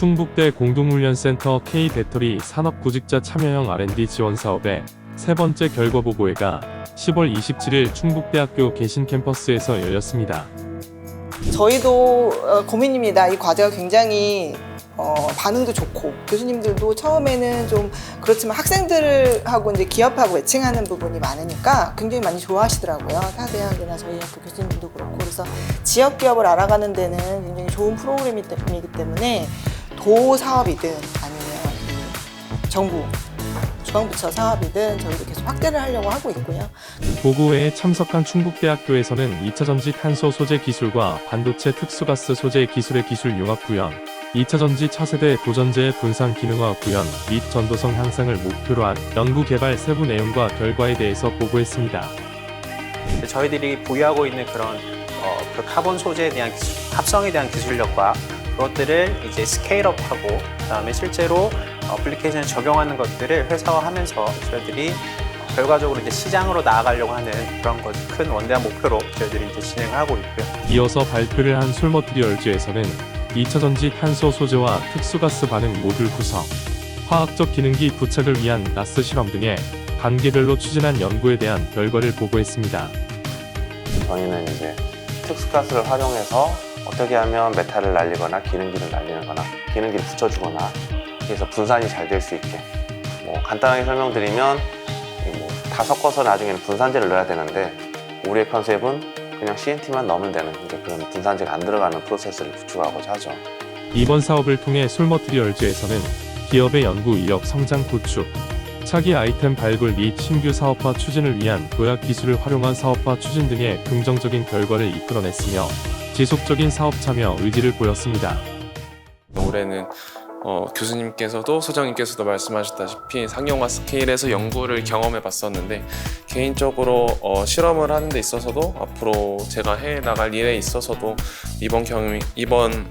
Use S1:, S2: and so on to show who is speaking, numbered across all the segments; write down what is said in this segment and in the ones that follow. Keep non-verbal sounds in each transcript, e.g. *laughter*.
S1: 충북대 공동훈련센터 K배터리 산업구직자 참여형 R&D 지원 사업의 세 번째 결과보고회가 10월 27일 충북대학교 계신 캠퍼스에서 열렸습니다.
S2: 저희도 어, 고민입니다. 이 과제가 굉장히 어, 반응도 좋고 교수님들도 처음에는 좀 그렇지만 학생들하고 이제 기업하고 매칭하는 부분이 많으니까 굉장히 많이 좋아하시더라고요. 타 대학이나 저희 학교 교수님들도 그렇고 그래서 지역 기업을 알아가는 데는 굉장히 좋은 프로그램이기 때문에 도 사업이든 아니면 이 정부 중앙부처 사업이든 저희도 계속 확대를 하려고 하고 있고요.
S1: 보고회에 참석한 충북대학교에서는 2차 전지 탄소 소재 기술과 반도체 특수가스 소재 기술의 기술 융합 구현, 2차 전지 차세대 도전제의 분산 기능화 구현 및 전도성 향상을 목표로 한 연구 개발 세부 내용과 결과에 대해서 보고했습니다.
S3: 저희들이 보유하고 있는 그런 어, 그 카본 소재에 대한 기술, 합성에 대한 기술력과 그것들을 이제 스케일업하고 그다음에 실제로 어플리케이션에 적용하는 것들을 회사화하면서 저희들이 어, 결과적으로 이제 시장으로 나아가려고 하는 그런 것 큰 원대한 목표로 저희들이 이제 진행을 하고 있고요.
S1: 이어서 발표를 한 솔머트리얼즈에서는 2차전지 탄소 소재와 특수가스 반응 모듈 구성, 화학적 기능기 부착을 위한 가스 실험 등의 단계별로 추진한 연구에 대한 결과를 보고했습니다.
S4: 저희는 이제 특수가스를 활용해서 어떻게 하면 메탈을 날리거나 기능기를 날리는 거나 기능기를 붙여주거나 그래서 분산이 잘 될 수 있게 뭐 간단하게 설명드리면 이뭐다 섞어서 나중에는 분산제를 넣어야 되는데 우리의 컨셉은 그냥 CNT만 넣으면 되는 그런 분산제가 안 들어가는 프로세스를 구축하고자 하죠.
S1: 이번 사업을 통해 솔머트리얼즈에서는 기업의 연구 이력 성장 구축, 차기 아이템 발굴 및 신규 사업화 추진을 위한 도약 기술을 활용한 사업화 추진 등의 긍정적인 결과를 이끌어냈으며 지속적인 사업 참여 의지를 보였습니다.
S5: 올해는 어, 교수님께서도 소장님께서도 말씀하셨다시피 상용화 스케일에서 연구를 경험해 봤었는데 개인적으로 어, 실험을 하는 데 있어서도 앞으로 제가 해 나갈 일에 있어서도 이번 경험이 이번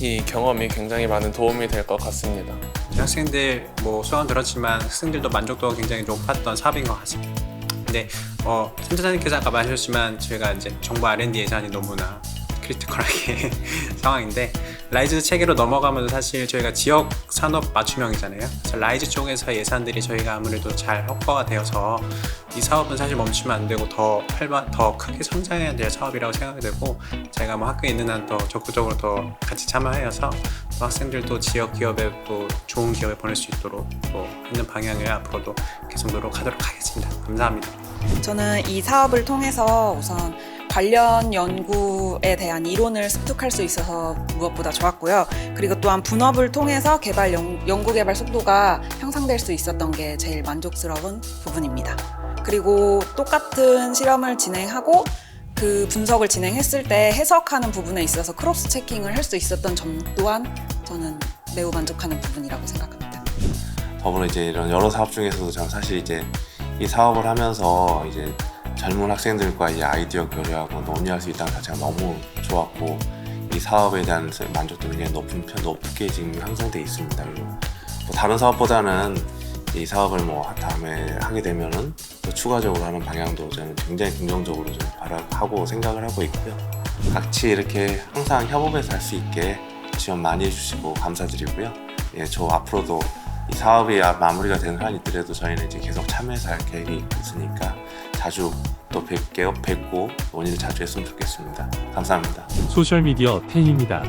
S5: 이 경험이 굉장히 많은 도움이 될 것 같습니다.
S6: 학생들 뭐 수강 들었지만 학생들도 만족도가 굉장히 높았던 사업인 것 같습니다. 근데 어, 센터장님께서 아까 말하셨지만 저희가 이제 정부 R&D 예산이 너무나 크리티컬하게 *laughs* 상황인데 라이즈 체계로 넘어가면서 사실 저희가 지역 산업 맞춤형이잖아요. 라이즈 쪽에서 예산들이 저희가 아무래도 잘 확보가 되어서 이 사업은 사실 멈추면 안 되고 더 활발, 더 크게 성장해야 될 사업이라고 생각이 되고 제가 뭐 학교에 있는 한 더 적극적으로 더 같이 참여하여서 또 학생들도 지역 기업에 또 좋은 기업에 보낼 수 있도록 또 있는 방향을 앞으로도 계속 노력하도록 하겠습니다. 감사합니다.
S7: 저는 이 사업을 통해서 우선 관련 연구에 대한 이론을 습득할 수 있어서 무엇보다 좋았고요. 그리고 또한 분업을 통해서 개발 연, 연구 개발 속도가 향상될 수 있었던 게 제일 만족스러운 부분입니다. 그리고 똑같은 실험을 진행하고 그 분석을 진행했을 때 해석하는 부분에 있어서 크로스 체킹을 할 수 있었던 점 또한 저는 매우 만족하는 부분이라고 생각합니다.
S4: 더불어 이제 이런 여러 사업 중에서도 저는 사실 이제 이 사업을 하면서 이제 젊은 학생들과 이제 아이디어 교류하고 논의할 수 있다는 자체가 너무 좋았고 이 사업에 대한 만족도 굉장히 높은 편 높게 지금 형성돼 있습니다. 그리고 뭐 다른 사업보다는 이 사업을 뭐 다음에 하게 되면은 또 추가적으로 하는 방향도 저는 굉장히 긍정적으로 좀 바라하고 생각을 하고 있고요. 같이 이렇게 항상 협업해서 할 수 있게 지원 많이 해주시고 감사드리고요. 예, 저 앞으로도 이 사업이 마무리가 되는 한이 있더라도 저희는 이제 계속 참여해서 할 계획이 있으니까 자주 또 뵙게 뵙고 논의를 자주 했으면 좋겠습니다. 감사합니다.
S1: 소셜미디어 텐입니다.